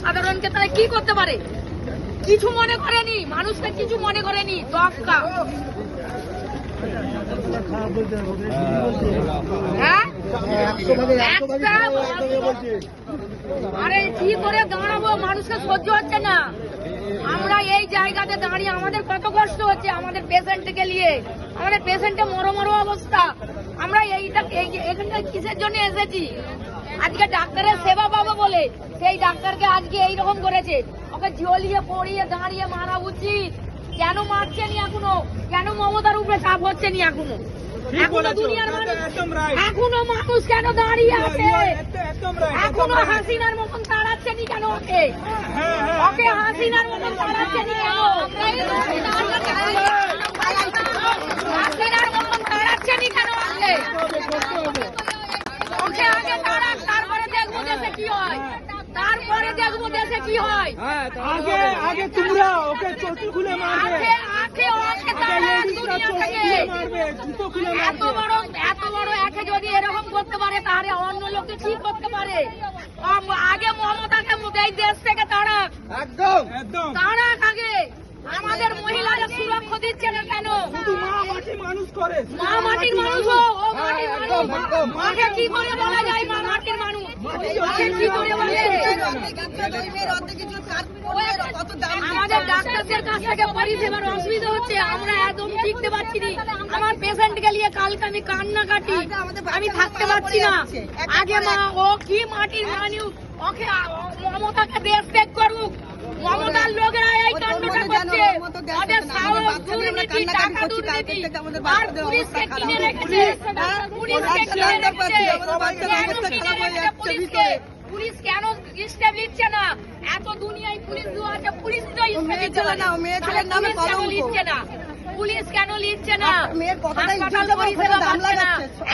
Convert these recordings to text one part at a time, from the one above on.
সাধারণকে তারা কি করতে পারে? কিছু মনে করেনি, মানুষকে কিছু মনে করেনি দশটা হ্যাঁ? আরে কি করে দাঁড়াবো? মানুষকে সহ্য হচ্ছে না। আমরা এই জায়গাতে দাঁড়িয়ে আমাদের কত কষ্ট হচ্ছে আমাদের পেশেন্টকে নিয়ে। আমাদের পেশেন্টের মরো মরো অবস্থা। আমরা এইটা এখানটা কিসের জন্য এসেছি? আজকে ডাক্তারের সেবা পাবো বলে। সেই ডাক্তারকে আজকে এইরকম করেছে। ওকে ঝিলিয়ে পড়িয়ে দাঁড়িয়ে মারা উচিত। কেন মারছেনি এখনও? কেন মমতার উপরে চাপ হচ্ছে নি এখনও? এখনও মানুষ এখনও মানুষ কেন দাঁড়িয়ে আছে? right, একদম এখনও হাসিনার মতন তাড়াচ্ছে নি কেন ওকে? হ্যাঁ, হ্যাঁ, ওকে হাসিনার মতন তাড়াচ্ছে নি কেন? হাসিনার মতন তাড়াচ্ছে নি কেন ওকে? ওকে আগে তাড়াক তারপরে দেখব দেশে কি হয়। তারপরে দেখব দেশে কি হয়। আগে আগে তোমরা ওকে চটি খুলে মারবে। আগে আগে ওকে আগে দুনিয়া থেকে। মারবে জুতো খুলে এত বড় এত বড় একে যদি এরকম করতে পারে তাহলে অন্য লোককে কি করতে পারে? আগে মমতাকে এই দেশ থেকে তাড়াক একদম। তাড়াক আগে আমাদের মহিলারা সুরক্ষা দিচ্ছে না কেন? শুধু মা মাটি মানুষ করে মা মাটির মানুষ ও ও মাটির মানুষ। মাকে কি করে বলা যায় মা মাটির মানুষ? মাকে কি করে বলে আমাদের ডাক্তারদের কাছ থেকে পরিষেবার অসুবিধা হচ্ছে আমরা একদম টিকতে পারছি না। আমার পেশেন্টকে নিয়ে কালকে আমি কান্না কাটি আমি থাকতে পারছি না। আগে মা ও কি মাটির মানুষ ওকে মমতাকে দেশ ত্যাগ করুক। মমতার লোকেরা এই কান্নাটা করছে। ওদের সাহস দুর্নীতি টাকা দুর্নীতি। আর পুলিশকে কিনে রেখেছে। পুলিশকে কিনে রেখেছে কেন কিনে রেখেছে পুলিশকে পুলিশ কেন স্টেপ নিচ্ছে না এত দুনিয়ায় পুলিশ দেওয়া আছে পুলিশ মেয়ে ছেলে না মেয়ে ছেলের নামে কলঙ্ক। না? পুলিশ কেন লিখছে না? একটা সম্মান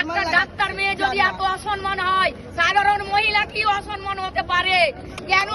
একটা ডাক্তার মেয়ে যদি এত অসম্মান হয় সাধারণ মহিলা কি অসম্মান হতে পারে? কেন